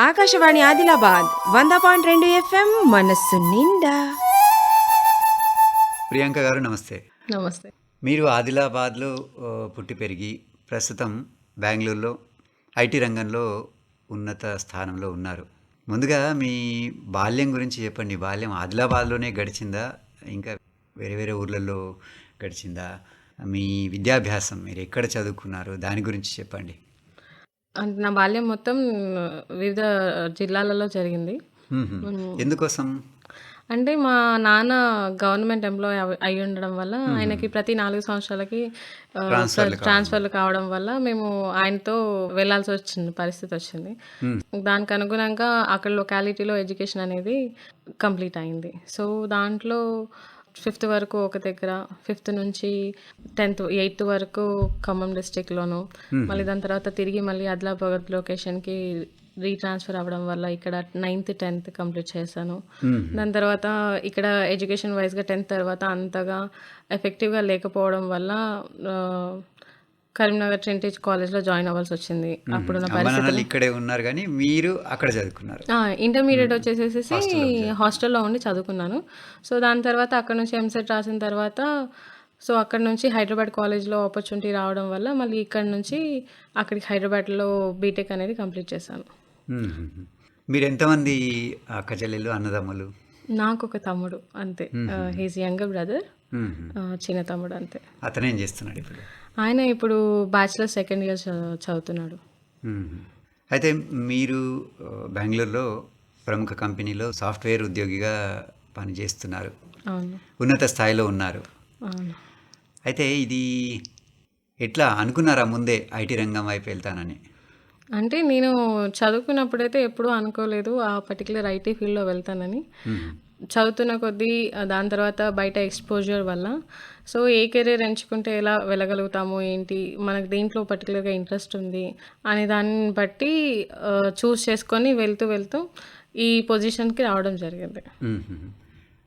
ఆకాశవాణి ఆదిలాబాద్ వంద పాయింట్ రెండు ఎఫ్ఎం మనస్సు నిండా. ప్రియాంక గారు నమస్తే. నమస్తే. మీరు ఆదిలాబాద్లో పుట్టి పెరిగి ప్రస్తుతం బెంగళూరులో ఐటీ రంగంలో ఉన్నత స్థానంలో ఉన్నారు. ముందుగా మీ బాల్యం గురించి చెప్పండి. బాల్యం ఆదిలాబాద్లోనే గడిచిందా? ఇంకా వేరే వేరే ఊర్లలో గడిచిందా? మీ విద్యాభ్యాసం మీరు ఎక్కడ చదువుకున్నారు? దాని గురించి చెప్పండి. అంటే నా బాల్యం మొత్తం వివిధ జిల్లాలలో జరిగింది. ఎందుకోసం? అంటే మా నాన్న గవర్నమెంట్ ఎంప్లాయ్ అయి ఉండడం వల్ల ఆయనకి ప్రతి నాలుగు సంవత్సరాలకి ట్రాన్స్ఫర్లు కావడం వల్ల. మేము ఆయనతో వెళ్ళాల్సి వచ్చింది పరిస్థితి వచ్చింది. దానికి అనుగుణంగా అక్కడ లొకాలిటీలో ఎడ్యుకేషన్ అనేది కంప్లీట్ అయింది. సో దాంట్లో ఫిఫ్త్ వరకు ఒక దగ్గర ఫిఫ్త్ నుంచి టెన్త్ ఎయిత్ వరకు ఖమ్మం డిస్టిక్లోను మళ్ళీ దాని తర్వాత తిరిగి మళ్ళీ ఆదిలాబాద్ లొకేషన్కి రీట్రాన్స్ఫర్ అవ్వడం వల్ల ఇక్కడ నైన్త్ టెన్త్ కంప్లీట్ చేశాను. దాని తర్వాత ఇక్కడ ఎడ్యుకేషన్ వైజ్గా టెన్త్ తర్వాత అంతగా ఎఫెక్టివ్గా లేకపోవడం వల్ల కరీంనగర్ ట్రింటీ కాలేజ్లో జాయిన్ అవ్వాల్సి వచ్చింది. అమ్మ నాన్నలు ఇక్కడే ఉన్నారు కానీ మీరు అక్కడ చదువుకున్నారు. ఇంటర్మీడియట్ వచ్చేసేసి హాస్టల్లో ఉండి చదువుకున్నాను. సో దాని తర్వాత అక్కడ నుంచి ఎంసెట్ రాసిన తర్వాత సో అక్కడ నుంచి హైదరాబాద్ కాలేజ్లో ఆపర్చునిటీ రావడం వల్ల మళ్ళీ ఇక్కడ నుంచి అక్కడికి హైదరాబాద్లో బీటెక్ అనేది కంప్లీట్ చేశాను. మీరు ఎంతమంది అక్క అన్నదమ్ములు? నాకు ఒక తమ్ముడు అంతే. He's younger brother. చిన్న తమ్ముడు అంతే. అతనేం చేస్తున్నాడు ఇప్పుడు? ఆయన ఇప్పుడు బ్యాచిలర్ సెకండ్ ఇయర్ చదువుతున్నాడు. అయితే మీరు బెంగళూరులో ప్రముఖ కంపెనీలో సాఫ్ట్వేర్ ఉద్యోగిగా పనిచేస్తున్నారు. ఉన్నత స్థాయిలో ఉన్నారు. అయితే ఇది ఎట్లా అనుకున్నారా ముందే ఐటీ రంగం వైపు వెళ్తానని? అంటే నేను చదువుకున్నప్పుడైతే ఎప్పుడూ అనుకోలేదు ఆ పర్టికులర్ ఐటీ ఫీల్డ్లో వెళ్తానని. చదువుతున్న కొద్దీ దాని తర్వాత బయట ఎక్స్పోజర్ వల్ల. సో ఏ కెరీర్ ఎంచుకుంటే ఎలా వెళ్ళగలుగుతాము ఏంటి? మనకు దేంట్లో పర్టికులర్గా ఇంట్రెస్ట్ ఉంది అనే దాన్ని బట్టి చూస్ చేసుకొని వెళ్తూ వెళ్తూ ఈ పొజిషన్కి రావడం జరిగింది.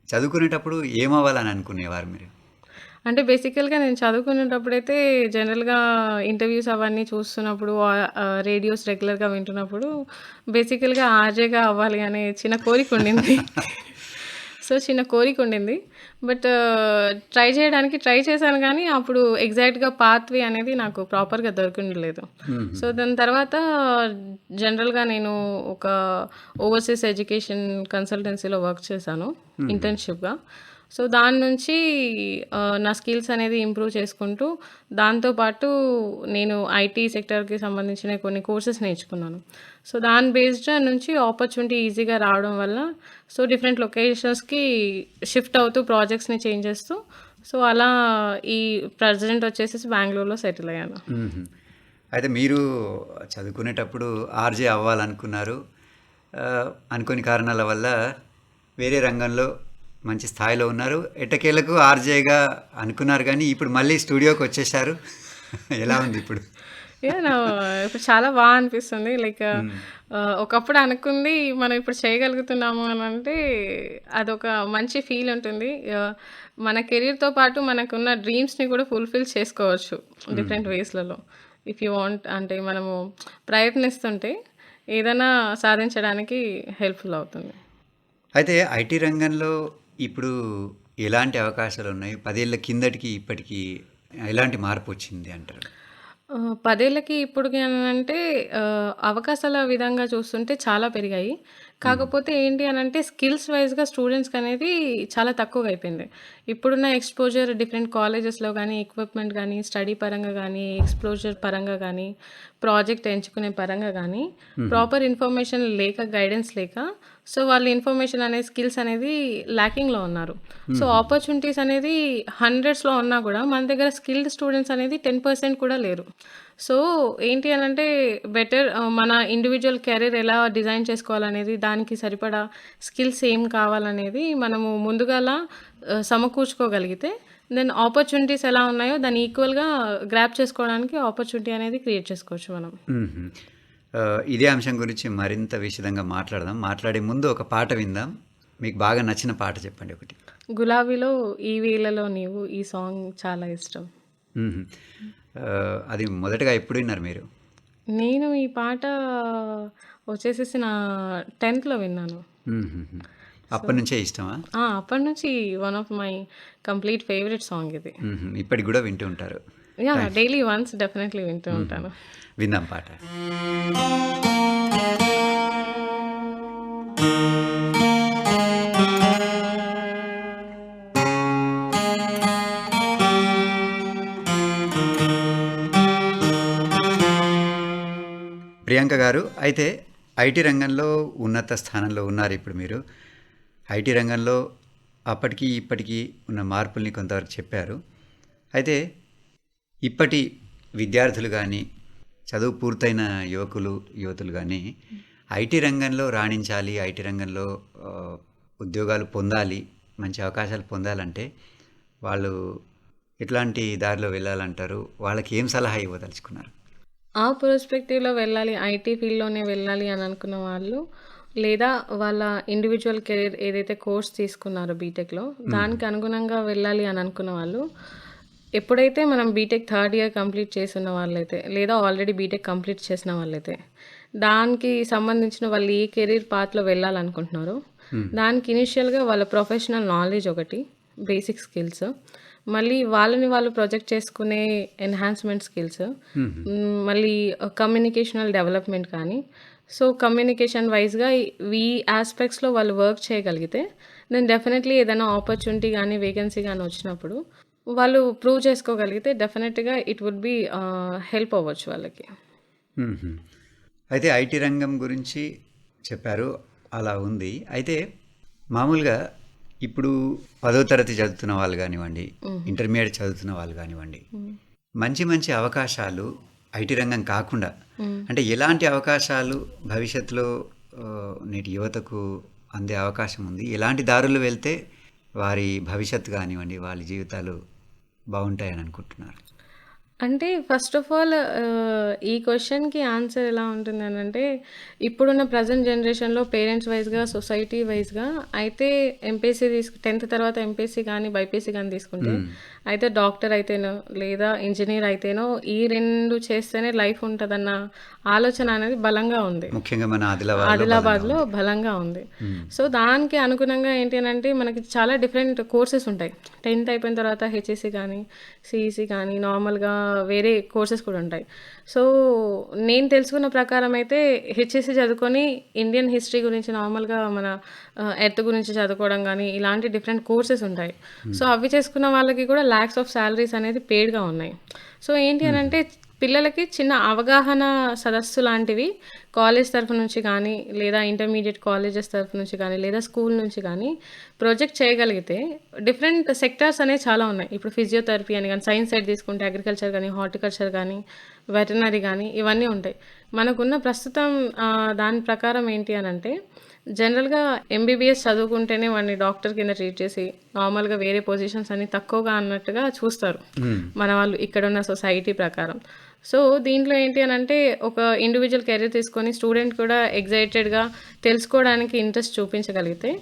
చదువుకునేటప్పుడు ఏమవ్వాలని అనుకునేవారు మీరు? అంటే బేసికల్గా నేను చదువుకునేటప్పుడైతే జనరల్గా ఇంటర్వ్యూస్ అవన్నీ చూస్తున్నప్పుడు రేడియోస్ రెగ్యులర్గా వింటున్నప్పుడు బేసికల్గా ఆర్జేగా అవ్వాలి అనే చిన్న కోరిక ఉండింది. సో చిన్న కోరిక ఉండింది. బట్ ట్రై చేయడానికి ట్రై చేశాను కానీ అప్పుడు ఎగ్జాక్ట్గా పాత్వే అనేది నాకు ప్రాపర్గా దొరికిండలేదు. సో దాని తర్వాత జనరల్గా నేను ఒక ఓవర్సీస్ ఎడ్యుకేషన్ కన్సల్టెన్సీలో వర్క్ చేశాను. ఇంటర్న్షిప్గా. సో దాని నుంచి నా స్కిల్స్ అనేది ఇంప్రూవ్ చేసుకుంటూ దాంతోపాటు నేను ఐటీ సెక్టర్కి సంబంధించిన కొన్ని కోర్సెస్ నేర్చుకున్నాను. సో దాని బేస్డ్ నుంచి ఆపర్చునిటీ ఈజీగా రావడం వల్ల సో డిఫరెంట్ లొకేషన్స్కి షిఫ్ట్ అవుతూ ప్రాజెక్ట్స్ని చేంజ్ చేస్తూ సో అలా ఈ ప్రజెంట్ వచ్చేసి బెంగళూరులో సెటిల్ అయ్యాను. అయితే మీరు చదువుకునేటప్పుడు ఆర్జే అవ్వాలనుకున్నారు. అనుకోని కారణాల వల్ల వేరే రంగంలో మంచి స్థాయిలో ఉన్నారు. ఎట్టకేలకు ఆర్జేగా అనుకున్నారు కానీ ఇప్పుడు మళ్ళీ స్టూడియోకి వచ్చేసారు ఎలా ఉంది ఇప్పుడు? ఇప్పుడు చాలా బాగా అనిపిస్తుంది. లైక్ ఒకప్పుడు అనుకుంది మనం ఇప్పుడు చేయగలుగుతున్నాము అని అంటే అదొక మంచి ఫీల్ ఉంటుంది. ఆ, మన కెరీర్తో పాటు మనకున్న డ్రీమ్స్ని కూడా ఫుల్ఫిల్ చేసుకోవచ్చు డిఫరెంట్ వేస్లలో ఇఫ్ యూ వాంట్ అంటే మనము ప్రయత్నిస్తుంటే ఏదైనా సాధించడానికి హెల్ప్ఫుల్ అవుతుంది. అయితే ఐటీ రంగంలో ఇప్పుడు ఎలాంటి అవకాశాలు ఉన్నాయి పదేళ్ళ కిందటికి ఇప్పటికి ఎలాంటి మార్పు వచ్చింది అంటారు? పదేళ్ళకి ఇప్పుడు అంటే అవకాశాల విధంగా చూస్తుంటే చాలా పెరిగాయి. కాకపోతే ఏంటి అని అంటే స్కిల్స్ వైజ్గా స్టూడెంట్స్కి అనేది చాలా తక్కువగా అయిపోయింది. ఇప్పుడున్న ఎక్స్పోజర్ డిఫరెంట్ కాలేజెస్లో కానీ ఎక్విప్మెంట్ కానీ స్టడీ పరంగా కానీ ఎక్స్పోజర్ పరంగా కానీ ప్రాజెక్ట్ ఎంచుకునే పరంగా కానీ ప్రాపర్ ఇన్ఫర్మేషన్ లేక గైడెన్స్ లేక సో వాళ్ళ ఇన్ఫర్మేషన్ అనే స్కిల్స్ అనేది ల్యాకింగ్లో ఉన్నారు. సో ఆపర్చునిటీస్ అనేది హండ్రెడ్స్లో ఉన్నా కూడా మన దగ్గర స్కిల్డ్ స్టూడెంట్స్ అనేది టెన్ పర్సెంట్ కూడా లేరు. సో ఏంటి అని అంటే బెటర్ మన ఇండివిజువల్ కెరీర్ ఎలా డిజైన్ చేసుకోవాలనేది దానికి సరిపడా స్కిల్స్ ఏం కావాలనేది మనము ముందుగాల సమకూర్చుకోగలిగితే దెన్ ఆపర్చునిటీస్ ఎలా ఉన్నాయో దాన్ని ఈక్వల్గా గ్రాప్ చేసుకోవడానికి ఆపర్చునిటీ అనేది క్రియేట్ చేసుకోవచ్చు మనం. ఇదే అంశం గురించి మరింత విషదంగా మాట్లాడదాం. మాట్లాడే ముందు ఒక పాట విందాం. మీకు బాగా నచ్చిన పాట చెప్పండి ఒకటి. గులాబీలో ఈ వేళలో నీవు ఈ సాంగ్ చాలా ఇష్టం. అది మొదటగా ఎప్పుడు విన్నారు మీరు నేను ఈ పాట వచ్చేసేసి నా 10థ్‌లో విన్నాను. అప్పటి నుంచే ఇష్టమా? అప్పటి నుంచి one of my complete favourite song ఇది. ఇప్పటికి గూడా వింటూ ఉంటారు. థాంక్స్. డైలీ వన్స్ డెఫినెట్‌లీ వింటూ. ఉంటాను. విందాం పాట. ప్రియాంక గారు, అయితే ఐటీ రంగంలో ఉన్నత స్థానంలో ఉన్నారు ఇప్పుడు మీరు. ఐటీ రంగంలో అప్పటికి, ఇప్పటికీ ఉన్న మార్పుల్ని కొంతవరకు చెప్పారు. అయితే ఇప్పటి విద్యార్థులు కానీ చదువు పూర్తయిన యువకులు, యువతులు కానీ ఐటీ రంగంలో రాణించాలి, ఐటీ రంగంలో ఉద్యోగాలు పొందాలి, మంచి అవకాశాలు పొందాలంటే వాళ్ళు ఎట్లాంటి దారిలో వెళ్ళాలంటారు? వాళ్ళకి ఏం సలహా ఇవ్వదలుచుకున్నారు? ఆ పర్స్పెక్టివ్‌లో వెళ్ళాలి, ఐటీ ఫీల్డ్‌లోనే వెళ్ళాలి అని అనుకున్న వాళ్ళు, లేదా వాళ్ళ ఇండివిడ్యువల్ కెరీర్ ఏదైతే కోర్స్ తీసుకున్నారో బీటెక్‌లో, హ్మ్. దానికి అనుగుణంగా వెళ్ళాలి అని అనుకున్న వాళ్ళు, ఎప్పుడైతే మనం బీటెక్ థర్డ్ ఇయర్ కంప్లీట్ చేసున్న వాళ్ళైతే, లేదా ఆల్రెడీ బీటెక్ కంప్లీట్ చేసిన వాళ్ళైతే, దానికి సంబంధించిన వాళ్ళు ఏ కెరీర్ పాత్‌లో వెళ్ళాలనుకుంటున్నారో, హ్మ్. దానికి ఇనీషియల్‌గా వాళ్ళ ప్రొఫెషనల్ నాలెడ్జ్ ఒకటి, బేసిక్ స్కిల్స్, మళ్ళీ వాళ్ళని వాళ్ళు ప్రొజెక్ట్ చేసుకునే ఎన్హాన్స్‌మెంట్ స్కిల్స్, మళ్ళీ కమ్యూనికేషనల్ డెవలప్‌మెంట్ కానీ, సో, కమ్యూనికేషన్ వైస్‌గా ఈ యాస్పెక్ట్స్‌లో వాళ్ళు వర్క్ చేయగలిగితే, దెన్ డెఫినెట్‌లీ ఏదైనా ఆపర్చునిటీ గానీ, వేకెన్సీ గానీ వచ్చినప్పుడు, వాళ్ళు ప్రూవ్ చేసుకోగలిగితే డెఫినెట్‌గా ఇట్ వుడ్ బి హెల్ప్ అవ్వచ్చు వాళ్ళకి. అయితే ఐటీ రంగం గురించి చెప్పారు. అలా ఉంది. అయితే మామూలుగా ఇప్పుడు పదో తరగతి చదువుతున్న వాళ్ళు గానివ్వండి, హుహు. ఇంటర్మీడియేట్ చదువుతున్న వాళ్ళు గానివ్వండి, హ్మ్. మంచి మంచి అవకాశాలు ఐటీ రంగం కాకుండా. అంటే ఎలాంటి అవకాశాలు భవిష్యత్తులో నేటి యువతకు అందే అవకాశం ఉంది? ఎలాంటి దారుల్లో వెళ్తే వారి భవిష్యత్తు గానివ్వండి, వాళ్ళ జీవితాలు బావుంటాయని అనుకుంటున్నారు? అంటే ఫస్ట్ ఆఫ్ ఆల్ ఈ క్వశ్చన్కి ఆన్సర్ ఎలా ఉంటుందనంటే, ఇప్పుడున్న ప్రెజెంట్ జనరేషన్‌లో పేరెంట్స్ వైస్‌గా, సొసైటీ వైస్‌గా అయితే ఎంపీసీ తీసుకు 10థ్ తర్వాత ఎంపీసీ కానీ బైపీసీ కానీ తీసుకుంటే, హ్మ్. అయితే డాక్టర్ అయితేనో, లేదా ఇంజినీర్ అయితేనో, ఈ 2 చేస్తేనే లైఫ్ ఉంటదన్న ఆలోచన అనేది బలంగా ఉంది. ముఖ్యంగా మన ఆదిలాబాద్‌లో బలంగా ఆదిలాబాద్‌లో. బలంగా ఉంది. సో, దానికి అనుగుణంగా ఏంటి అనంటే, మనకి చాలా డిఫరెంట్ కోర్సెస్ ఉంటాయి. 10థ్ అయిపోయిన తర్వాత హెచ్‌ఈసీ కానీ, సీఈసీ కానీ, నార్మల్‌గా వేరే కోర్సెస్ కూడా ఉంటాయి. సో, నేను తెలుసుకున్న ప్రకారం అయితే హెచ్‌ఈసీ చదువుకొని ఇండియన్ హిస్టరీ గురించి నార్మల్‌గా మన ఎర్త్ గురించి చదువుకోవడం గానీ, ఇలాంటి డిఫరెంట్ కోర్సెస్ ఉంటాయి. సో, హ్మ్. అవి చేసుకున్న వాళ్ళకి కూడా లాక్స్ ఆఫ్ సాలరీస్ అనేది పెయిడ్‌గా ఉన్నాయి. సో, ఏంటి హుహు. అనంటే పిల్లలకి చిన్న అవగాహన సదస్సు లాంటివి కాలేజ్ తరఫు నుంచి కానీ, లేదా ఇంటర్మీడియట్ కాలేజెస్ తరఫు నుంచి కానీ, లేదా స్కూల్ నుంచి కానీ ప్రొజెక్ట్ చేయగలిగితే డిఫరెంట్ సెక్టార్స్ అనేవి చాలా ఉన్నాయి. ఇప్పుడు ఫిజియోథెరపీ అని కానీ సైన్స్ సైడ్ తీసుకుంటే అగ్రికల్చర్ కానీ హార్టికల్చర్ కానీ వెటర్నరీ కానీ ఇవన్నీ ఉంటాయి. మనకున్న ప్రస్తుతం దాని ప్రకారం ఏంటి అని అంటే జనరల్‌గా ఎంబీబీఎస్ చదువుకుంటేనే వాడిని డాక్టర్ కింద ట్రీట్ చేసి, నార్మల్‌గా వేరే పొజిషన్స్ అన్నీ తక్కువగా అన్నట్టుగా చూస్తారు. హ్మ్. మన వాళ్ళు ఇక్కడున్న సొసైటీ ప్రకారం. సో, దీంట్లో ఏంటి అనంటే, ఒక ఇండివిడ్యువల్ కెరీర్ తీసుకొని స్టూడెంట్ కూడా ఎక్సైటెడ్‌గా తెలుసుకోవడానికి ఇంట్రెస్ట్ చూపించగలిగితే,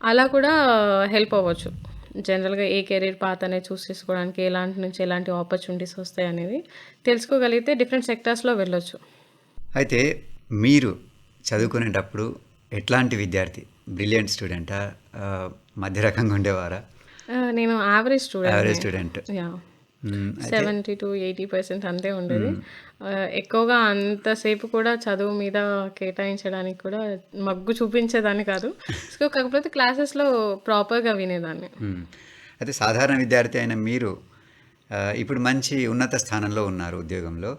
అలా కూడా హెల్ప్ అవ్వచ్చు. జనరల్‌గా ఏ కెరీర్ పాత్ అనేది చూస్ చేసుకోవడానికి, ఎలాంటి నుంచి ఎలాంటి ఆపర్చునిటీస్ వస్తాయనేది తెలుసుకోగలిగితే డిఫరెంట్ సెక్టార్స్‌లో వెళ్ళొచ్చు. అయితే మీరు చదువుకునేటప్పుడు ఎట్లాంటి విద్యార్థి? బ్రిలియంట్ స్టూడెంటా? మధ్య రకంగా ఉండేవారా? నేను యావరేజ్ స్టూడెంట్‌ని. Average student. యాహ్! హ్మ్. అయితే 70-80% అంతే ఉండేది. ఎక్కువగా అంతసేపు కూడా చదువు మీద కేటాయించడానికి కూడా మగ్గు చూపించేదాన్ని కాదు. సో, కాకపోతే క్లాసెస్‌లో ప్రాపర్‌గా వినేదాన్ని. అయితే సాధారణ విద్యార్థి అయిన మీరు ఇప్పుడు మంచి ఉన్నత స్థానంలో ఉన్నారు ఉద్యోగంలో.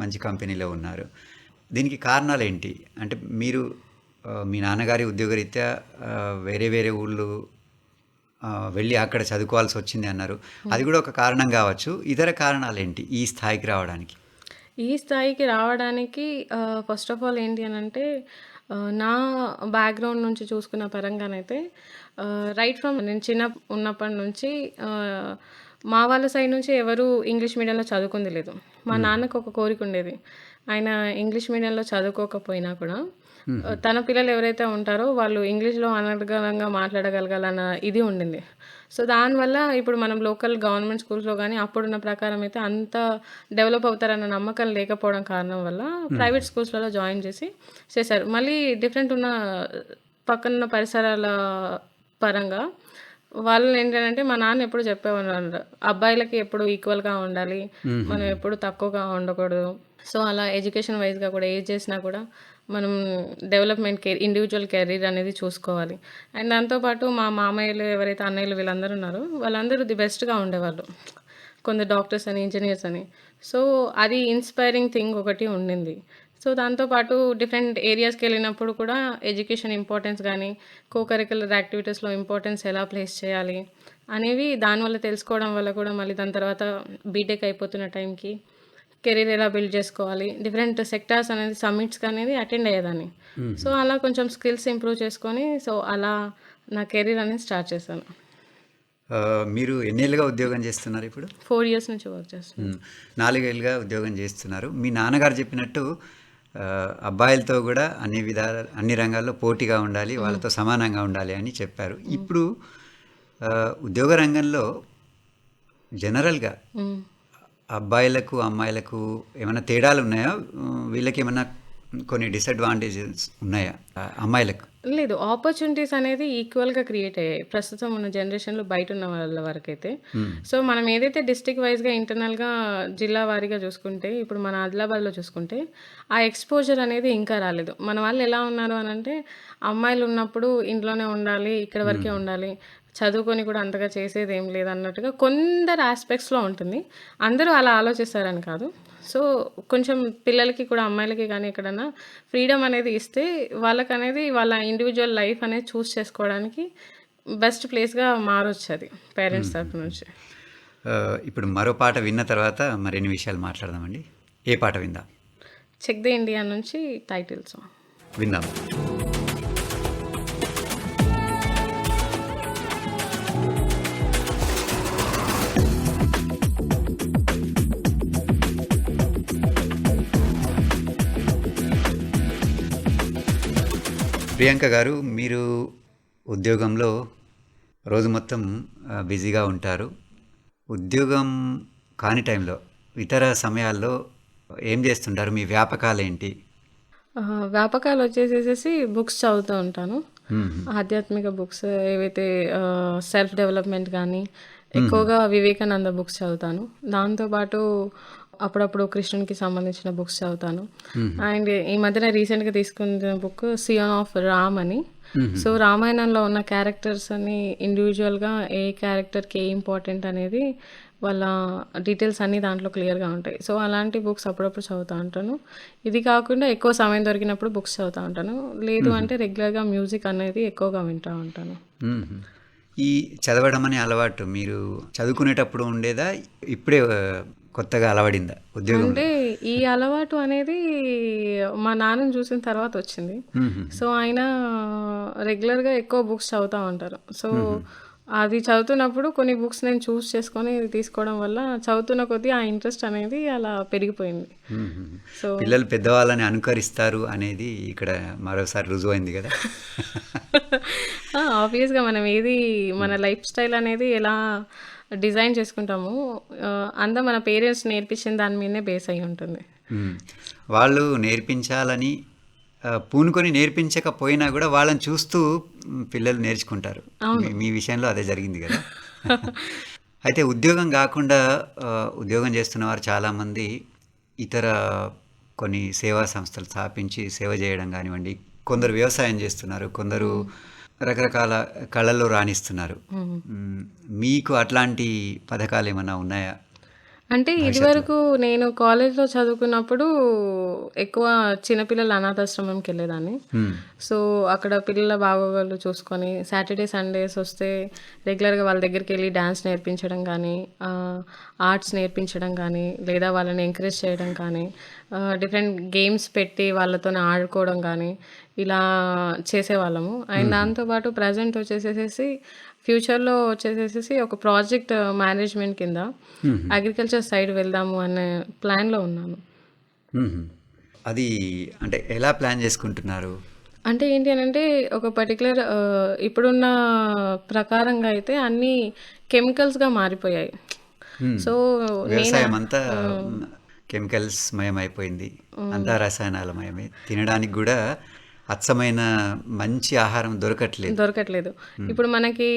మంచి కంపెనీలో ఉన్నారు. దీనికి కారణాలేంటి? అంటే మీరు మీ నాన్నగారి ఉద్యోగరీత్యా వేరే వేరే ఊళ్ళు వెళ్ళి అక్కడ చదువుకోవాల్సి వచ్చింది అన్నారు. అది. కూడా ఒక కారణం కావచ్చు. ఇతర కారణాలేంటి ఈ స్థాయికి రావడానికి? ఈ స్థాయికి రావడానికి ఫస్ట్ ఆఫ్ ఆల్ ఏంటి అనంటే ఆహ్, నా బ్యాక్‌గ్రౌండ్ నుంచి చూసుకున్న పరంగానైతే రైట్ ఫ్రమ్ నేను చిన్న ఉన్నప్పటి నుంచి మా వాళ్ళ సైడ్ నుంచి ఎవరు ఇంగ్లీష్ మీడియంలో చదువుకుంది లేదు. మా. నాన్నకు ఒక కోరిక ఉండేది. ఆయన ఇంగ్లీష్ మీడియంలో చదువుకోకపోయినా కూడా, తన పిల్లలు ఎవరైతే ఉంటారో వాళ్ళు ఇంగ్లీష్‌లో అనర్గళంగా మాట్లాడగలగాలన్న ఇది ఉండింది. సో, దానివల్ల ఇప్పుడు మనం లోకల్ గవర్నమెంట్ స్కూల్స్‌లో గాని అప్పుడున్న ప్రకారం అయితే అంత డెవలప్ అవుతారన్న నమ్మకం లేకపోవడం కారణం వల్ల ప్రైవేట్ స్కూల్స్‌లలో జాయిన్ చేసి చేశారు. మళ్ళీ డిఫరెంట్ ఉన్న పక్కనున్న పరిసరాల పరంగా వాళ్ళేంటనంటే మా నాన్న ఎప్పుడు చెప్పేవారనమాట. అబ్బాయిలకి ఎప్పుడు ఈక్వల్‌గా ఉండాలి. మనం ఎప్పుడు తక్కువగా ఉండకూడదు. సో, అలా ఎడ్యుకేషన్ వైస్‌గా కూడా ఏది చేసినా కూడా మనం డెవలప్‌మెంట్ కె ఇండివిజువల్ కెరీర్ అనేది చూసుకోవాలి. అండ్ దాంతోపాటు మా మామయ్యలు ఎవరైతే అన్నయ్యలు వీళ్ళందరూ ఉన్నారో వాళ్ళందరూ ది బెస్ట్‌గా ఉండేవాళ్ళు. కొందరు డాక్టర్స్ అని, ఇంజనీర్స్ అని. సో, అది ఇన్‌స్పైరింగ్ థింగ్ ఒకటి ఉండింది. సో, దాంతో పాటు ఏరియాస్కి వెళ్ళినప్పుడు కూడా ఎడ్యుకేషన్ ఇంపార్టెన్స్ కానీ కో కరికులర్ యాక్టివిటీస్‌లో ఇంపార్టెన్స్ ఎలా ప్లేస్ చేయాలి అనేవి దానివల్ల తెలుసుకోవడం వల్ల కూడా మళ్ళీ దాని తర్వాత బీటెక్ అయిపోతున్న టైంకి కెరీర్ ఎలా బిల్డ్ చేసుకోవాలి. డిఫరెంట్ సెక్టార్స్ అనేది సమ్మిట్స్‌కి అనేది అటెండ్ అయ్యేదాన్ని. సో, అలా కొంచెం స్కిల్స్ ఇంప్రూవ్ చేసుకొని సో, అలా నా కెరీర్ అనేది స్టార్ట్ చేశాను. మీరు ఎన్నేళ్ళుగా ఉద్యోగం చేస్తున్నారు ఇప్పుడు? 4 ఇయర్స్ నుంచి వర్క్. 4 ఏళ్ళుగా ఉద్యోగం చేస్తున్నారు. మీ నాన్నగారు చెప్పినట్టు అబ్బాయిలతో కూడా అన్ని విధాల అన్ని రంగాల్లో పోటీగా ఉండాలి. వాళ్ళతో సమానంగా ఉండాలి అని చెప్పారు. ఇప్పుడు ఉద్యోగ రంగంలో జనరల్‌గా. అబ్బాయిలకు, అమ్మాయిలకు ఏమైనా తేడాలు ఉన్నాయా? హ్మ్, వీళ్ళకేమన్నా కొన్ని డిసడ్వాంటేజెస్ ఉన్నాయా అమ్మాయిలకు? లేదు. ఆపర్చునిటీస్ అనేది ఈక్వల్‌గా క్రియేట్ అయ్యాయి. ప్రస్తుతం ఉన్న జనరేషన్‌లో బయటున్న వాళ్ళ వరకైతే. సో, మనం ఏదైతే డిస్ట్రిక్ట్ వైస్‌గా, ఇంటర్నల్‌గా, జిల్లా వారీగా చూసుకుంటే ఇప్పుడు మన ఆదిలాబాద్‌లో చూసుకుంటే ఆ ఎక్స్‌పోజర్ అనేది ఇంకా రాలేదు. మన వాళ్ళు ఎలా ఉన్నారు అనంటే అమ్మాయిలు ఉన్నప్పుడు ఇంట్లోనే ఉండాలి. ఇక్కడి వరకే ఉండాలి. చదువుకొని కూడా అంతగా చేసేదేం లేదన్నట్టుగా కొందరు యాస్పెక్ట్స్‌లో ఉంటుంది. అందరూ అలా ఆలోచిస్తారని కాదు. సో, కొంచెం పిల్లలకి కూడా అమ్మాయిలకి గానీ ఎక్కడన్నా ఫ్రీడమ్ అనేది ఇస్తే వాళ్ళకనేది వాళ్ళ ఇండివిడ్యువల్ లైఫ్ అనేది చూజ్ చేసుకోవడానికి బెస్ట్ ప్లేస్‌గా మారొచ్చది పేరెంట్స్ తరపు నుంచి. ఇప్పుడు మరో పాట విన్న తర్వాత మరిన్ని విషయాలు మాట్లాడదామండి. ఏ పాట విందాం? 'చెక్ ద ఇండియా' నుంచి టైటిల్ సాంగ్. విందాం. ప్రియాంక గారు మీరు ఉద్యోగంలో రోజు మొత్తం బిజీగా ఉంటారు. ఉద్యోగం కాని టైంలో ఇతర సమయాల్లో ఏం చేస్తుంటారు? మీ వ్యాపకాలేంటి? ఆహ్, వ్యాపకాలు వచ్చేసేసేసి బుక్స్ చదువుతూ ఉంటాను. ఆధ్యాత్మిక బుక్స్ ఏవైతే సెల్ఫ్ డెవలప్‌మెంట్ గానీ, ఎక్కువగా వివేకానంద బుక్స్ చదువుతాను. దాంతో పాటు అప్పుడప్పుడు కృష్ణునికి సంబంధించిన బుక్స్ చదువుతాను. అండ్ ఈ మధ్యన రీసెంట్‌గా తీసుకున్న బుక్ 'సియోన్ ఆఫ్ రామ్' అని. సో, రామాయణంలో ఉన్న క్యారెక్టర్స్ అన్ని ఇండివిడ్యువల్‌గా ఏ క్యారెక్టర్‌కి ఏ ఇంపార్టెంట్ అనేది వాళ్ళ డీటెయిల్స్ అన్నీ దాంట్లో క్లియర్‌గా ఉంటాయి. సో, అలాంటి బుక్స్ అప్పుడప్పుడు చదువుతా ఉంటాను. ఇది కాకుండా ఎక్కువ సమయం దొరికినప్పుడు బుక్స్ చదువుతా ఉంటాను. లేదు అంటే రెగ్యులర్‌గా మ్యూజిక్ అనేది ఎక్కువగా వింటా ఉంటాను. ఈ చదవడం అనే అలవాటు మీరు చదువుకునేటప్పుడు ఉండేదా? ఇప్పుడే కొత్తగా అలవడిందా ఉద్యోగంలో? అంటే ఈ అలవాటు అనేది మా నాన్నని చూసిన తర్వాత వచ్చింది. సో, ఆయన రెగ్యులర్‌గా ఎక్కువ బుక్స్ చదువుతా ఉంటారు. సో, అది చదువుతున్నప్పుడు కొన్ని బుక్స్ నేను చూస్ చేసుకొని తీసుకోవడం వల్ల చదువుతున్న కొద్దీ ఆ ఇంట్రెస్ట్ అనేది అలా పెరిగిపోయింది. సో పిల్లలు పెద్దవాళ్ళని అనుకరిస్తారు అనేది ఇక్కడ మరోసారి రుజువైంది కదా! ఆ! ఆబ్వియస్‌గా మనం ఏది మన లైఫ్ స్టైల్ అనేది ఎలా డిజైన్ చేసుకుంటామో అంతా మన పేరెంట్స్ నేర్పించిన దాని మీదనే బేస్ అయ్యి ఉంటుంది. వాళ్ళు నేర్పించాలని పూనుకొని నేర్పించకపోయినా కూడా వాళ్ళని చూస్తూ పిల్లలు నేర్చుకుంటారు. మీ విషయంలో అదే జరిగింది కదా! అయితే ఉద్యోగం కాకుండా ఉద్యోగం చేస్తున్నవారు చాలామంది ఇతర కొన్ని సేవా సంస్థలు స్థాపించి సేవ చేయడం కానివ్వండి, కొందరు వ్యవసాయం చేస్తున్నారు, కొందరు రకరకాల కళల్లో రాణిస్తున్నారు. మీకు అట్లాంటి పథకాలు ఏమన్నా ఉన్నాయా? అంటే ఇదివరకు నేను కాలేజ్‌లో చదువుకున్నప్పుడు ఎక్కువ చిన్నపిల్లల అనాథాశ్రమంకి వెళ్ళేదాన్ని. సో, అక్కడ పిల్లల బాగోగులు చూసుకొని సాటర్‌డే, సండేస్ వస్తే రెగ్యులర్‌గా వాళ్ళ దగ్గరికెళ్ళి డాన్స్ నేర్పించడం గానీ, ఆహ్, ఆర్ట్స్ నేర్పించడం గానీ, లేదా వాళ్ళని ఎంకరేజ్ చేయడం కానీ, డిఫరెంట్ గేమ్స్ పెట్టి వాళ్ళతోని ఆడుకోవడం గానీ, ఇలా చేసేవాళ్ళము. అండ్ దాంతో పాటు ప్రెజెంట్ వచ్చేసేసేసి ఫ్యూచర్‌లో వచ్చేసేసేసి ఒక ప్రాజెక్ట్ మేనేజ్‌మెంట్ కింద అగ్రికల్చర్ సైడ్ వెళ్దాము అనే ప్లాన్‌లో ఉన్నాను. అది అంటే ఎలా ప్లాన్ చేసుకుంటున్నారు? అంటే ఏంటి అనంటే ఒక పర్టిక్యులర్ ఆహ్, ఇప్పుడున్న ప్రకారంగా అయితే అన్నీ కెమికల్స్‌గా మారిపోయాయి. సో, వ్యవసాయం అంతా. కెమికల్స్ మయమైపోయింది. అంతా రసాయనాలమయమే. తినడానికి గూడా అచ్చమైన మంచి ఆహారం దొరకట్లేదు. దొరకట్లేదు. ఇప్పుడు మనకి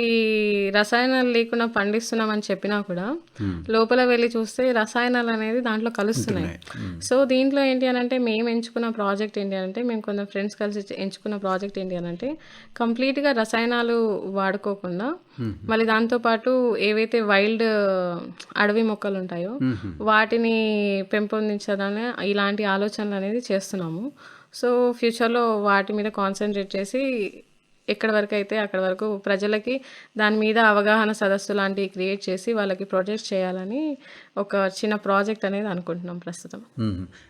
రసాయనాలు లేకుండా పండిస్తున్నామని చెప్పినా కూడా. లోపల వెళ్ళి చూస్తే రసాయనాలనేది దాంట్లో కలుస్తున్నాయి. సో, దీంట్లో ఏంటి అనంటే మేము ఎంచుకున్న ప్రాజెక్ట్ ఏంటి అనంటే, మేము కొందరు ఫ్రెండ్స్ కలిసి ఎంచుకున్న ప్రాజెక్ట్ ఏంటి అనంటే, కంప్లీట్‌గా రసాయనాలు వాడుకోకుండా. మళ్ళీ దాంతో పాటు ఏవైతే వైల్డ్ అడవి మొక్కలుంటాయో, హుహు. వాటిని పెంపొందించాలని ఇలాంటి ఆలోచనలనేది చేస్తున్నాము. సో, ఫ్యూచర్‌లో వాటి మీద కాన్సంట్రేట్ చేసి, ఎక్కడి వరకైతే అక్కడి వరకు ప్రజలకి దాని మీద అవగాహన సదస్సు లాంటివి క్రియేట్ చేసి, వాళ్ళకి ప్రొజెక్ట్ చేయాలని ఒక చిన్న ప్రాజెక్ట్ అనేది అనుకుంటున్నాం ప్రస్తుతం.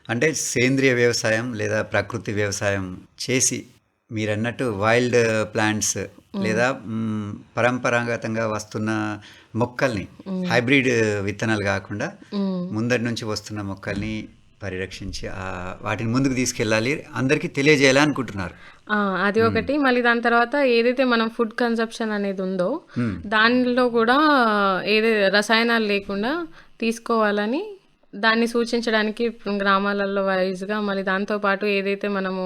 అంటే సేంద్రియ వ్యవసాయం లేదా ప్రకృతి వ్యవసాయం చేసి మీరన్నట్టు వైల్డ్ ప్లాంట్స్. లేదా పరంపరాగతంగా వస్తున్న మొక్కల్ని. హైబ్రిడ్ విత్తనాలు హ్మ్. ముందటి నుంచి వస్తున్న మొక్కల్ని పరిరక్షించి వాటిని ముందుకు తీసుకెళ్ళాలి. అందరికీ తెలియజేయాలి అనుకుంటున్నారు. ఆ! అది. ఒకటి. మళ్ళీ దాని తర్వాత ఏదైతే మనం ఫుడ్ కన్జంప్షన్ అనేది ఉందో. దానిలో కూడా ఏదే రసాయనాలు లేకుండా తీసుకోవాలని దాన్ని సూచించడానికి గ్రామాలలో వైస్‌గా మళ్ళీ దాంతో పాటు ఏదైతే మనము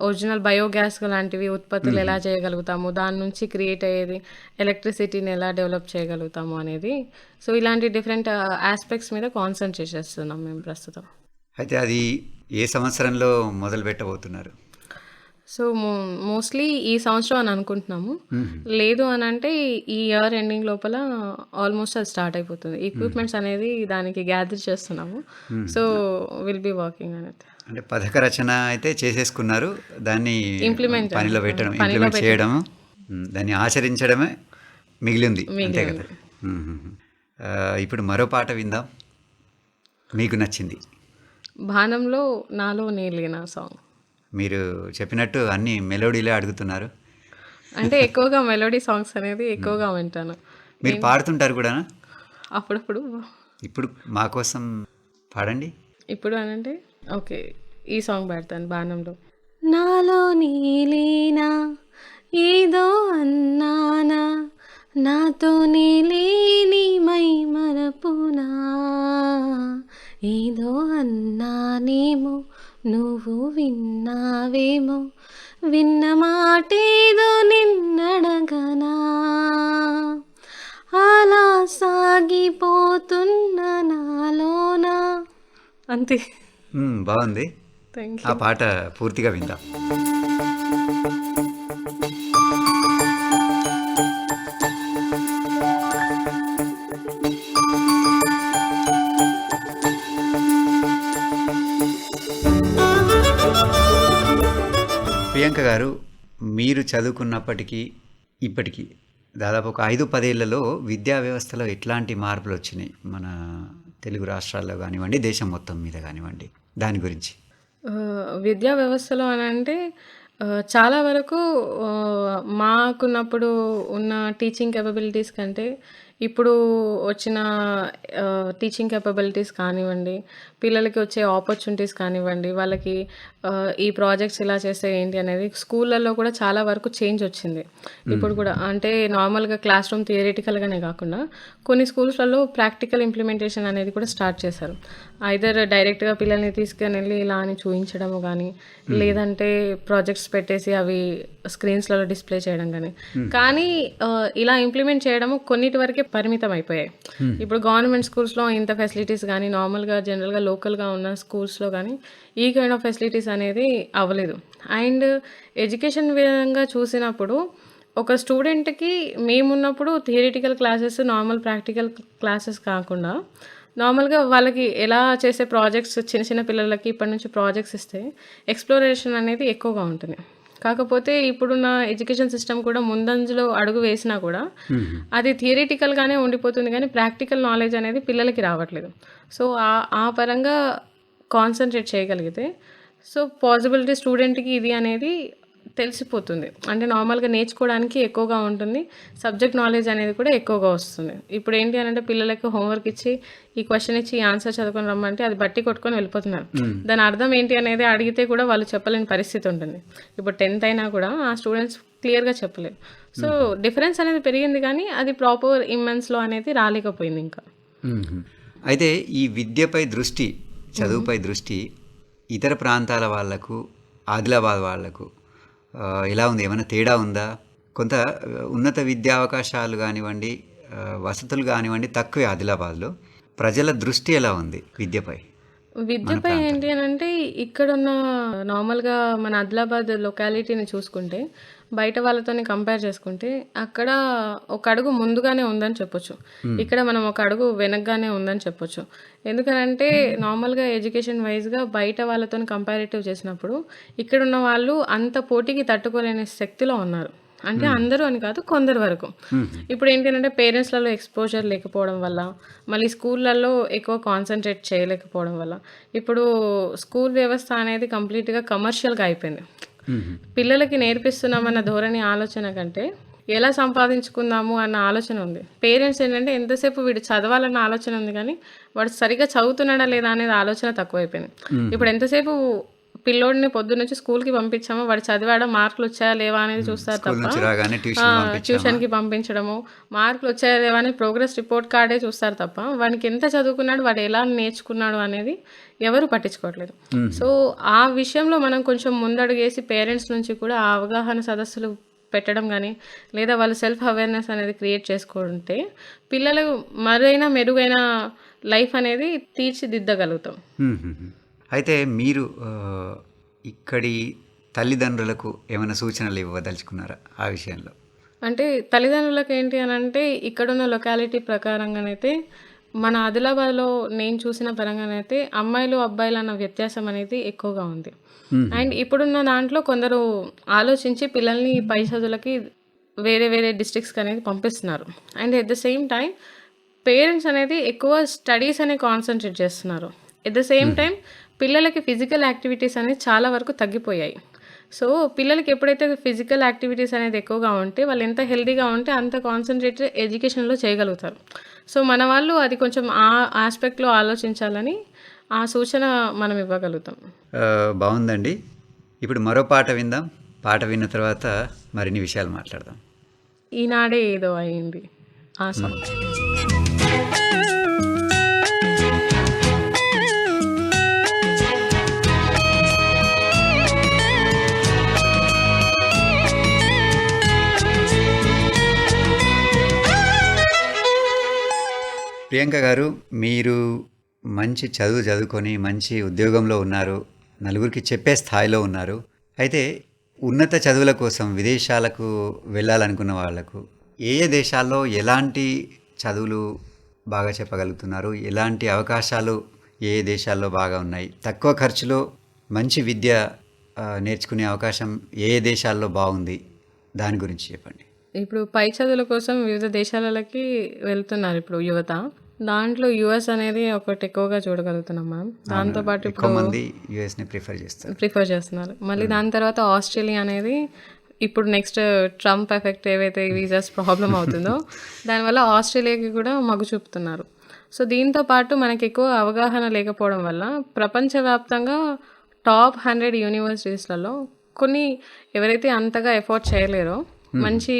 ఒరిజినల్ బయోగ్యాస్ లాంటివి ఉత్పత్తులు ఎలా. చేయగలుగుతాము, దాని నుంచి క్రియేట్ అయ్యేది ఎలక్ట్రిసిటీని ఎలా డెవలప్ చేయగలుగుతాము అనేది. సో, ఇలాంటి డిఫరెంట్ యాస్పెక్ట్స్ మీద కాన్సంట్రేట్ చేస్తున్నాం మేము ప్రస్తుతం. అయితే అది ఏ సంవత్సరంలో మొదలుపెట్టబోతున్నారు? సో, మో మోస్ట్‌లీ ఈ సంవత్సరం అని అనుకుంటున్నాము. లేదు అనంటే ఈ ఇయర్ ఎండింగ్ లోపల ఆల్మోస్ట్ అది స్టార్ట్ అయిపోతుంది. ఎక్విప్‌మెంట్స్ అనేది దానికి గ్యాదర్ చేస్తున్నాము. So. Will be working it. అంటే పథక రచన అయితే చేసేసుకున్నారు. దాన్ని ఇంప్లిమెంట్ పనిలో! పెట్టడం, ఇంప్లిమెంట్ హ్మ్, దాన్ని ఆచరించడమే మిగిలింది. అంతే కదా! ఇప్పుడు మరో పాట విందాం. మీకు నచ్చింది. 'బాణంలో నాలో నేలేనా' సాంగ్. మీరు చెప్పినట్టు అన్ని మెలోడీలే అడుగుతున్నారు. అంటే ఎక్కువగా మెలోడీ సాంగ్స్ అనేది. ఎక్కువగా వింటాను. మీరు పాడుతుంటారు కూడానా? అప్పుడప్పుడు ఇప్పుడు మా కోసం పాడండి. ఇప్పుడు అనంటే ఓకే. ఈ సాంగ్ పాడతాను 'బాణంలో'. నాలో నీలీనా ఏదో అన్నానా నాతోనే మై మరపునా ఏదో అన్నానేమో నువ్వు విన్నావేమో విన్న మాటేదో నిన్నడగనా అలా సాగిపోతున్న నాలోనా అంతే. థ్యాంక్ ఆ యూ. పాట పూర్తిగా విందాం. ప్రియాంక గారు, మీరు చదువుకున్నప్పటికీ, ఇప్పటికి దాదాపు ఒక 5, 10 ఏళ్ళలో విద్యా వ్యవస్థలో ఎట్లాంటి మార్పులొచ్చినాయి? మన తెలుగు రాష్ట్రాల్లో కానివ్వండి దేశం మొత్తం మీద కానివ్వండి దాని గురించి. విద్యా వ్యవస్థలో అని అంటే చాలా వరకు మాకున్నప్పుడు ఉన్న టీచింగ్ కెపబిలిటీస్ కంటే, ఇప్పుడు వచ్చిన టీచింగ్ కేపబిలిటీస్ కానివ్వండి, పిల్లలకి వచ్చే ఆపర్చునిటీస్ కానివ్వండి, వాళ్ళకి ఈ ప్రాజెక్ట్స్ ఇలా చేస్తే ఏంటి అనేది స్కూళ్ళల్లో కూడా చాలా వరకు చేంజ్ వచ్చింది. ఇప్పుడు. కూడా అంటే నార్మల్‌గా క్లాస్ రూమ్ థియరిటికల్‌గానే కాకుండా, కొన్ని స్కూల్స్‌లలో ప్రాక్టికల్ ఇంప్లిమెంటేషన్ అనేది కూడా స్టార్ట్ చేశారు. ఐదర్ డైరెక్ట్‌గా పిల్లల్ని తీసుకొనెళ్ళి ఇలా అని చూయించడము గానీ, హుహు. లేదంటే ప్రాజెక్ట్స్ పెట్టేసి అవి స్క్రీన్స్‌లలో డిస్‌ప్లే చేయడం గానీ. హ్మ్. కానీ ఆహ్, ఇలా ఇంప్లిమెంట్ చేయడము కొన్నిటి వరకే పరిమితం అయిపోయాయి. హ్మ్. ఇప్పుడు గవర్నమెంట్ స్కూల్స్‌లో ఇంత ఫెసిలిటీస్ గానీ, నార్మల్‌గా జనరల్‌గా లోకల్‌గా ఉన్న స్కూల్స్‌లో గానీ, ఈ కైండ్ ఆఫ్ ఫెసిలిటీస్ అనేది అవ్వలేదు. అండ్ ఎడ్యుకేషన్ విధంగా చూసినప్పుడు, ఒక స్టూడెంట్‌కి మేమున్నప్పుడు theoretical classes, normal practical classes కాకుండా, నార్మల్‌గా వాళ్ళకి ఎలా చేసే ప్రాజెక్ట్స్ చిన్న చిన్న పిల్లలకి ఇప్పటి నుంచి ప్రాజెక్ట్స్ ఇస్తే, ఎక్స్‌ప్లోరేషన్ అనేది ఎక్కువగా ఉంటుంది. కాకపోతే ఇప్పుడున్న ఎడ్యుకేషన్ సిస్టమ్ కూడా ముందంజలో అడుగు వేసినా కూడా. అది థియరిటికల్‌గానే ఉండిపోతుంది గానీ, ప్రాక్టికల్ నాలెడ్జ్ అనేది పిల్లలకి రావట్లేదు. సో, ఆ పరంగా కాన్సంట్రేట్ చేయగలిగితే, సో, పాసిబిలిటీ స్టూడెంట్‌కి ఇది అనేది తెలిసిపోతుంది. అంటే నార్మల్గా నేర్చుకోవడానికి ఎక్కువగా ఉంటుంది. సబ్జెక్ట్ నాలెడ్జ్ అనేది కూడా ఎక్కువగా వస్తుంది. ఇప్పుడు ఏంటి అని అంటే పిల్లలకి హోంవర్క్ ఇచ్చి ఈ క్వశ్చన్ ఇచ్చి ఈ ఆన్సర్ చదువుకొని రమ్మంటే అది బట్టి కొట్టుకొని వెళ్ళిపోతున్నారు. దాని అర్థం ఏంటి అనేది అడిగితే కూడా వాళ్ళు చెప్పలేని పరిస్థితి ఉంటుంది. ఇప్పుడు టెన్త్ అయినా కూడా ఆ స్టూడెంట్స్ క్లియర్గా చెప్పలేరు సో డిఫరెన్స్ అనేది పెరిగింది కానీ అది ప్రాపర్ ఇమ్మెన్స్లో అనేది రాలేకపోయింది ఇంకా. అయితే ఈ విద్యపై దృష్టి చదువుపై దృష్టి ఇతర ప్రాంతాల వాళ్ళకు ఆదిలాబాద్ వాళ్ళకు ఎలా ఉంది ఏమైనా తేడా ఉందా? కొంత ఉన్నత విద్యా అవకాశాలు కానివ్వండి వసతులు కానివ్వండి తక్కువే ఆదిలాబాద్లో. ప్రజల దృష్టి ఎలా ఉంది విద్యపై? విద్యపై ఏంటి అని అంటే ఇక్కడున్న నార్మల్గా మన ఆదిలాబాద్ లొకాలిటీని చూసుకుంటే బయట వాళ్ళతోని కంపేర్ చేసుకుంటే అక్కడ ఒక అడుగు ముందుగానే ఉందని చెప్పొచ్చు. ఇక్కడ మనం ఒక అడుగు వెనకగానే ఉందని చెప్పొచ్చు. ఎందుకనంటే నార్మల్గా ఎడ్యుకేషన్ వైజ్గా బయట వాళ్ళతో కంపారిటివ్ చేసినప్పుడు ఇక్కడ ఉన్న వాళ్ళు అంత పోటీకి తట్టుకోలేని శక్తిలో ఉన్నారు. అంటే అందరూ అని కాదు కొందరు వరకు. ఇప్పుడు ఏంటంటే పేరెంట్స్లలో ఎక్స్పోజర్ లేకపోవడం వల్ల మళ్ళీ స్కూళ్ళల్లో ఎక్కువ కాన్సన్ట్రేట్ చేయలేకపోవడం వల్ల. ఇప్పుడు స్కూల్ వ్యవస్థ అనేది కంప్లీట్గా కమర్షియల్గా అయిపోయింది. పిల్లలకి నేర్పిస్తున్నామన్న ధోరణి ఆలోచన కంటే ఎలా సంపాదించుకుందాము అన్న ఆలోచన ఉంది. పేరెంట్స్ ఏంటంటే ఎంతసేపు వీడు చదవాలన్న ఆలోచన ఉంది కానీ వాడు సరిగా చదువుతున్నాడా లేదా అనేది ఆలోచన తక్కువైపోయింది. ఇప్పుడు ఎంతసేపు పిల్లోడిని పొద్దున్న నుంచి స్కూల్కి పంపించామో. వాడు చదివాడా? మార్కులు వచ్చాయా? లేవా? అనేది చూస్తారు తప్ప. ట్యూషన్కి పంపించడము. మార్కులు వచ్చాయా? లేవా? అని ప్రోగ్రెస్ రిపోర్ట్ కార్డే చూస్తారు తప్ప. వానికి ఎంత చదువుకున్నాడు? వాడు ఎలా నేర్చుకున్నాడు? అనేది ఎవరు పట్టించుకోవట్లేదు. సో ఆ విషయంలో మనం కొంచెం ముందడుగేసి పేరెంట్స్ నుంచి కూడా ఆ అవగాహన సదస్సులు పెట్టడం కానీ లేదా వాళ్ళు సెల్ఫ్ అవేర్నెస్ అనేది క్రియేట్ చేసుకుంటే పిల్లలు మరైనా మెరుగైన లైఫ్ అనేది తీర్చిదిద్దగలుగుతాం. అయితే మీరు ఇక్కడి తల్లిదండ్రులకు ఏమైనా సూచనలు ఇవ్వదలుచుకున్నారా ఆ విషయంలో? అంటే తల్లిదండ్రులకు ఏంటి అని అంటే ఇక్కడున్న లొకాలిటీ ప్రకారంగానైతే మన ఆదిలాబాద్లో నేను చూసిన పరంగానైతే అమ్మాయిలు అబ్బాయిలు అన్న వ్యత్యాసం అనేది ఎక్కువగా ఉంది. అండ్ ఇప్పుడున్న దాంట్లో కొందరు ఆలోచించి పిల్లల్ని పై చదువులకి వేరే వేరే డిస్ట్రిక్ట్స్కి అనేది పంపిస్తున్నారు. And at the same time parents అనేది ఎక్కువ స్టడీస్ అనే కాన్సన్ట్రేట్ చేస్తున్నారు. ఎట్ ద సేమ్ టైం పిల్లలకి ఫిజికల్ యాక్టివిటీస్ అనేది చాలా వరకు తగ్గిపోయాయి. సో పిల్లలకి ఎప్పుడైతే ఫిజికల్ యాక్టివిటీస్ అనేది ఎక్కువగా ఉంటే వాళ్ళు ఎంత హెల్తీగా ఉంటే అంత కాన్సన్ట్రేట్ ఎడ్యుకేషన్లో చేయగలుగుతారు. సో మన వాళ్ళు అది కొంచెం ఆ ఆస్పెక్ట్లో ఆలోచించాలని ఆ సూచన మనం ఇవ్వగలుగుతాం. బాగుందండి. ఇప్పుడు మరో పాట విందాం. పాట విన్న తర్వాత మరిన్ని విషయాలు మాట్లాడదాం. ఈనాడే ఏదో అయింది. ఆ సాంగ్ ప్రియాంక గారు మీరు మంచి చదువు చదువుకొని మంచి ఉద్యోగంలో ఉన్నారు నలుగురికి చెప్పే స్థాయిలో ఉన్నారు. అయితే ఉన్నత చదువుల కోసం విదేశాలకు వెళ్ళాలనుకున్న వాళ్ళకు ఏ ఏ దేశాల్లో ఎలాంటి చదువులు బాగా చెప్పగలుగుతున్నారు? ఎలాంటి అవకాశాలు ఏ ఏ దేశాల్లో బాగా ఉన్నాయి? తక్కువ ఖర్చులో మంచి విద్య నేర్చుకునే అవకాశం ఏ ఏ దేశాల్లో బాగుంది? దాని గురించి చెప్పండి. ఇప్పుడు పై చదువుల కోసం వివిధ దేశాలకి వెళ్తున్నారు ఇప్పుడు యువత. దాంట్లో యుఎస్ అనేది ఒకటి ఎక్కువగా చూడగలుగుతున్నాం మనం. దాంతోపాటు ఎక్కువ ఇప్పుడు మంది యుఎస్ని ప్రిఫర్ చేస్తారు. ప్రిఫర్ చేస్తున్నారు. మళ్ళీ దాని తర్వాత ఆస్ట్రేలియా అనేది ఇప్పుడు నెక్స్ట్ ట్రంప్ ఎఫెక్ట్ ఏవైతే వీసాస్ ప్రాబ్లం అవుతుందో దానివల్ల ఆస్ట్రేలియాకి కూడా మగ్గు చూపుతున్నారు. సో దీంతో పాటు మనకి ఎక్కువ అవగాహన లేకపోవడం వల్ల ప్రపంచవ్యాప్తంగా టాప్ హండ్రెడ్ యూనివర్సిటీస్లలో కొన్ని ఎవరైతే అంతగా ఎఫోర్డ్ చేయలేరో మంచి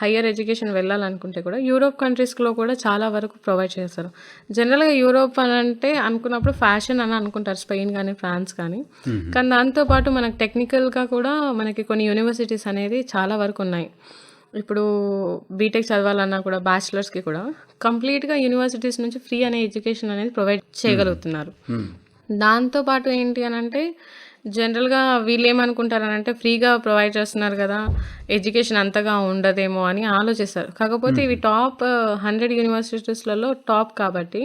హయ్యర్ ఎడ్యుకేషన్ వెళ్ళాలనుకుంటే కూడా యూరోప్ కంట్రీస్లో కూడా చాలా వరకు ప్రొవైడ్ చేస్తారు. జనరల్గా యూరోప్ అని అంటే అనుకున్నప్పుడు ఫ్యాషన్ అని అనుకుంటారు స్పెయిన్ కానీ ఫ్రాన్స్ కానీ. కానీ దాంతోపాటు మనకు టెక్నికల్గా కూడా మనకి కొన్ని యూనివర్సిటీస్ అనేది చాలా వరకు ఉన్నాయి. ఇప్పుడు బీటెక్ చదవాలన్నా కూడా బ్యాచిలర్స్కి కూడా కంప్లీట్గా యూనివర్సిటీస్ నుంచి ఫ్రీ అనే ఎడ్యుకేషన్ అనేది ప్రొవైడ్ చేయగలుగుతున్నారు. దాంతోపాటు ఏంటి అని అంటే జనరల్గా వీళ్ళు ఏమనుకుంటారనంటే ఫ్రీగా ప్రొవైడ్ చేస్తున్నారు కదా ఎడ్యుకేషన్ అంతగా ఉండదేమో అని ఆలోచిస్తారు. కాకపోతే ఇవి టాప్ హండ్రెడ్ యూనివర్సిటీస్లలో టాప్ కాబట్టి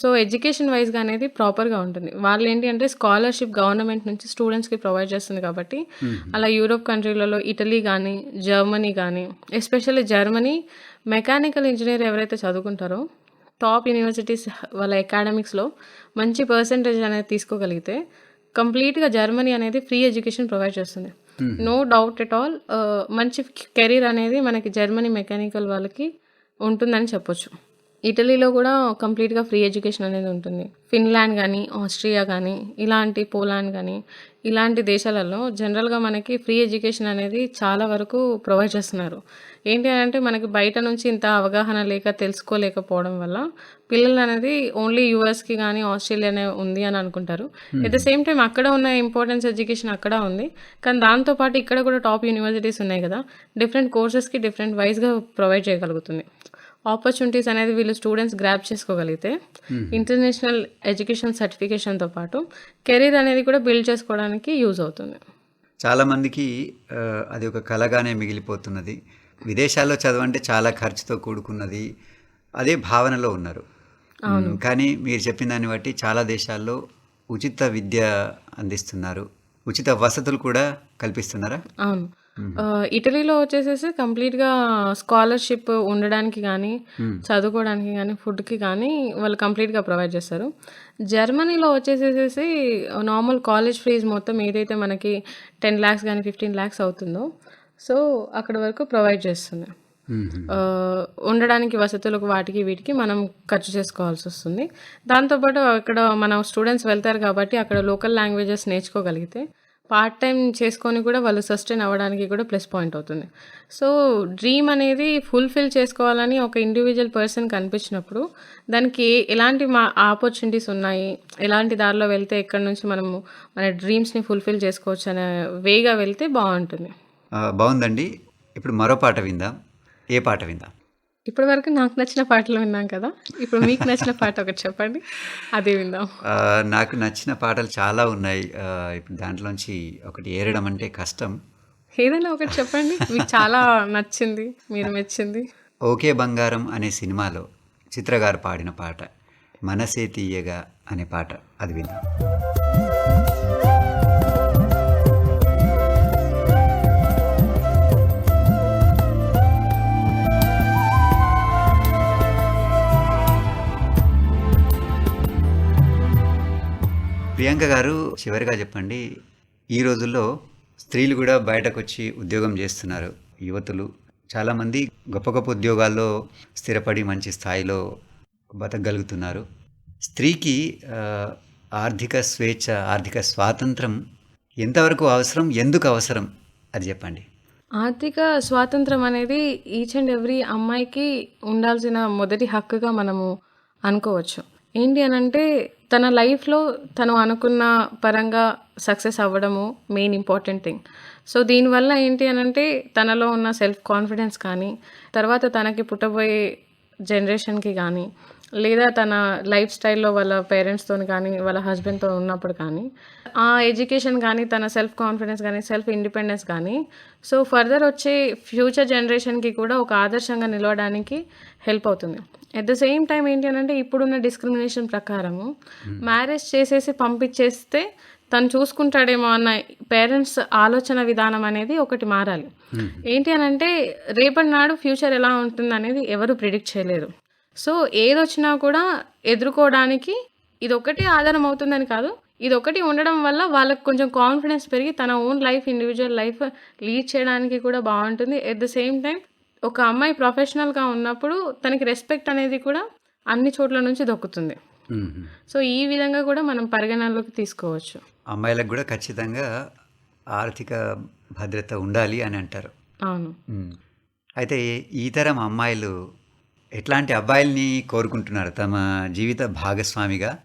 సో ఎడ్యుకేషన్ వైజ్గా అనేది ప్రాపర్గా ఉంటుంది. వాళ్ళు ఏంటి అంటే స్కాలర్షిప్ గవర్నమెంట్ నుంచి స్టూడెంట్స్కి ప్రొవైడ్ చేస్తుంది కాబట్టి అలా యూరోప్ కంట్రీలలో ఇటలీ కానీ జర్మనీ కానీ ఎస్పెషల్లీ జర్మనీ మెకానికల్ ఇంజనీర్ ఎవరైతే చదువుకుంటారో టాప్ యూనివర్సిటీస్ వాళ్ళ అకాడమిక్స్లో మంచి పర్సంటేజ్ అనేది తీసుకోగలిగితే కంప్లీట్గా జర్మనీ అనేది ఫ్రీ ఎడ్యుకేషన్ ప్రొవైడ్ చేస్తుంది. నో డౌట్ ఎట్ ఆల్ మంచి కెరీర్ అనేది మనకి జర్మనీ మెకానికల్ వాళ్ళకి ఉంటుందని చెప్పొచ్చు. ఇటలీలో కూడా కంప్లీట్గా ఫ్రీ ఎడ్యుకేషన్ అనేది ఉంటుంది. ఫిన్లాండ్ కానీ ఆస్ట్రియా కానీ ఇలాంటి పోలాండ్ కానీ ఇలాంటి దేశాలలో జనరల్గా మనకి ఫ్రీ ఎడ్యుకేషన్ అనేది చాలా వరకు ప్రొవైడ్ చేస్తున్నారు. ఏంటి అని అంటే మనకి బయట నుంచి ఇంత అవగాహన లేక తెలుసుకోలేకపోవడం వల్ల పిల్లలు అనేది ఓన్లీ యూఎస్కి కానీ ఆస్ట్రేలియానే ఉంది అని అనుకుంటారు. ఎట్ ద సేమ్ టైం అక్కడ ఉన్న ఇంపార్టెన్స్ ఎడ్యుకేషన్ అక్కడ ఉంది. కానీ దాంతోపాటు ఇక్కడ కూడా టాప్ యూనివర్సిటీస్ ఉన్నాయి కదా. డిఫరెంట్ కోర్సెస్కి డిఫరెంట్ వైజ్గా ప్రొవైడ్ చేయగలుగుతుంది. ఆపర్చునిటీస్ అనేది వీళ్ళు స్టూడెంట్స్ గ్రాప్ చేసుకోగలిగితే ఇంటర్నేషనల్ ఎడ్యుకేషన్ సర్టిఫికేషన్తో పాటు కెరీర్ అనేది కూడా బిల్డ్ చేసుకోవడానికి యూజ్ అవుతుంది. చాలామందికి అది ఒక కలగానే మిగిలిపోతున్నది. విదేశాల్లో చదవంటే చాలా ఖర్చుతో కూడుకున్నది. అదే భావనలో ఉన్నారు. కానీ మీరు చెప్పిన దాన్ని బట్టి చాలా దేశాల్లో ఉచిత విద్య అందిస్తున్నారు. ఉచిత వసతులు కూడా కల్పిస్తున్నారా? అవును. ఇటలీలో వచ్చేసేసి కంప్లీట్గా స్కాలర్షిప్ ఉండడానికి కానీ చదువుకోవడానికి కానీ ఫుడ్కి కానీ వాళ్ళు కంప్లీట్గా ప్రొవైడ్ చేస్తారు. జర్మనీలో వచ్చేసేసి నార్మల్ కాలేజ్ ఫీజ్ మొత్తం ఏదైతే మనకి టెన్ ల్యాక్స్ కానీ ఫిఫ్టీన్ ల్యాక్స్ అవుతుందో సో అక్కడ వరకు ప్రొవైడ్ చేస్తుంది. ఉండడానికి వసతులకు వాటికి వీటికి మనం ఖర్చు చేసుకోవాల్సి వస్తుంది. దాంతోపాటు అక్కడ మన స్టూడెంట్స్ వెళ్తారు కాబట్టి అక్కడ లోకల్ లాంగ్వేజెస్ నేర్చుకోగలిగితే పార్ట్ టైం చేసుకొని కూడా వాళ్ళు సస్టైన్ అవ్వడానికి కూడా ప్లస్ పాయింట్ అవుతుంది. సో డ్రీమ్ అనేది ఫుల్ఫిల్ చేసుకోవాలని ఒక ఇండివిజువల్ పర్సన్ కనిపించినప్పుడు దానికి ఎలాంటి మా ఆపర్చునిటీస్ ఉన్నాయి? ఎలాంటి దారిలో వెళ్తే ఎక్కడి నుంచి మనము మన డ్రీమ్స్ని ఫుల్ఫిల్ చేసుకోవచ్చు అనే వేగా వెళ్తే బాగుంటుంది. బాగుందండి. ఇప్పుడు మరో పాట విందాం. ఏ పాట విందాం? ఇప్పటి వరకు నాకు నచ్చిన పాటలు విన్నాం కదా. ఇప్పుడు మీకు నచ్చిన పాట ఒకటి చెప్పండి. అదే విందాం. నాకు నచ్చిన పాటలు చాలా ఉన్నాయి. ఇప్పుడు దాంట్లోంచి ఒకటి ఏరడం అంటే కష్టం. ఏదైనా ఒకటి చెప్పండి. మీకు చాలా నచ్చింది మీరు మెచ్చింది. ఓకే బంగారం అనే సినిమాలో చిత్ర గారు పాడిన పాట మనసే తీయగా అనే పాట. అది విందాం. ప్రియాంక గారు చివరిగా చెప్పండి ఈ రోజుల్లో స్త్రీలు కూడా బయటకు వచ్చి ఉద్యోగం చేస్తున్నారు. యువతులు చాలామంది గొప్ప గొప్ప ఉద్యోగాల్లో స్థిరపడి మంచి స్థాయిలో బతకగలుగుతున్నారు. స్త్రీకి ఆర్థిక స్వేచ్ఛ ఆర్థిక స్వాతంత్రం ఎంతవరకు అవసరం ఎందుకు అవసరం అది చెప్పండి. ఆర్థిక స్వాతంత్రం అనేది ఈచ్ అండ్ ఎవ్రీ అమ్మాయికి ఉండాల్సిన మొదటి హక్కుగా మనము అనుకోవచ్చు. ఏంటి అని అంటే తన లైఫ్లో తను అనుకున్న పరంగా సక్సెస్ అవ్వడము మెయిన్ ఇంపార్టెంట్ థింగ్. సో దీనివల్ల ఏంటి అని అంటే తనలో ఉన్న సెల్ఫ్ కాన్ఫిడెన్స్ కానీ తర్వాత తనకి పుట్టబోయే జనరేషన్కి కానీ లేదా తన లైఫ్ స్టైల్లో వాళ్ళ పేరెంట్స్తో కానీ వాళ్ళ హస్బెండ్తో ఉన్నప్పుడు కానీ ఆ ఎడ్యుకేషన్ కానీ తన సెల్ఫ్ కాన్ఫిడెన్స్ కానీ సెల్ఫ్ ఇండిపెండెన్స్ కానీ సో ఫర్దర్ వచ్చే ఫ్యూచర్ జనరేషన్కి కూడా ఒక ఆదర్శంగా నిలవడానికి హెల్ప్ అవుతుంది. ఎట్ ద సేమ్ టైం ఏంటి అని అంటే ఇప్పుడున్న డిస్క్రిమినేషన్ ప్రకారము మ్యారేజ్ చేసేసి పంపించేస్తే తను చూసుకుంటాడేమో అన్న పేరెంట్స్ ఆలోచన విధానం అనేది ఒకటి మారాలి. ఏంటి అని అంటే రేపటి నాడు ఫ్యూచర్ ఎలా ఉంటుంది అనేది ఎవరు ప్రిడిక్ట్ చేయలేరు. సో ఏదొచ్చినా కూడా ఎదుర్కోవడానికి ఇది ఒకటి ఆధారం అవుతుందని కాదు. ఇది ఒకటి ఉండడం వల్ల వాళ్ళకి కొంచెం కాన్ఫిడెన్స్ పెరిగి తన own life individual life lead చేయడానికి కూడా బాగుంటుంది. ఎట్ ద సేమ్ టైం ఒక అమ్మాయి ప్రొఫెషనల్గా ఉన్నప్పుడు తనకి రెస్పెక్ట్ అనేది కూడా అన్ని చోట్ల నుంచి దొక్కుతుంది. సో ఈ విధంగా కూడా మనం పరిగణనలోకి తీసుకోవచ్చు. అమ్మాయిలకు కూడా ఖచ్చితంగా ఆర్థిక భద్రత ఉండాలి అని అంటారు. అవును. అయితే ఈ తరం అమ్మాయిలు ఎట్లాంటి అబ్బాయిల్ని కోరుకుంటున్నారు? తమ జీవిత భాగస్వామిగా?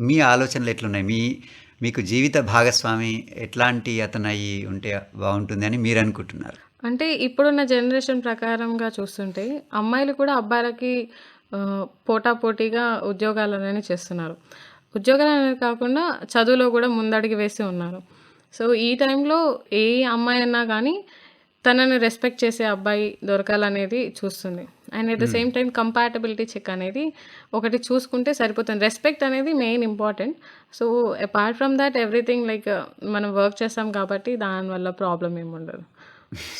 మీ ఆలోచనలు ఎట్లున్నాయి? మీ మీకు జీవిత భాగస్వామి ఎట్లాంటి అతను ఉంటే బాగుంటుంది అని మీరు అనుకుంటున్నారు? అంటే ఇప్పుడున్న జనరేషన్ ప్రకారంగా చూస్తుంటే అమ్మాయిలు కూడా అబ్బాయిలకి పోటాపోటీగా ఉద్యోగాలు అనేవి చేస్తున్నారు. ఉద్యోగాలు అనేది కాకుండా చదువులో కూడా ముందడిగి వేసి ఉన్నారు. సో ఈ టైంలో ఏ అమ్మాయి అన్నా కానీ తనని రెస్పెక్ట్ చేసే అబ్బాయి దొరకాలనేది చూస్తుంది. And at the same time compatibility check అనేది ఒకటి చూసుకుంటే సరిపోతుంది. రెస్పెక్ట్ అనేది main important so apart from that everything like మనం వర్క్ చేస్తాం కాబట్టి దానివల్ల ప్రాబ్లం ఏమి ఉండదు.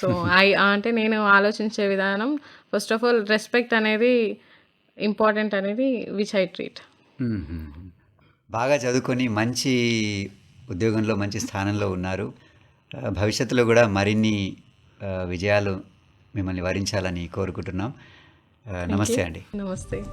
సో ఐ అంటే నేను ఆలోచించే విధానం ఫస్ట్ ఆఫ్ ఆల్ రెస్పెక్ట్ అనేది ఇంపార్టెంట్ అనేది విచ్ ఐ ట్రీట్. బాగా చదువుకొని మంచి ఉద్యోగంలో మంచి స్థానంలో ఉన్నారు. భవిష్యత్తులో కూడా మరిన్ని విజయాలు మిమ్మల్ని వరించాలని కోరుకుంటున్నాం. నమస్తే అండి. నమస్తే.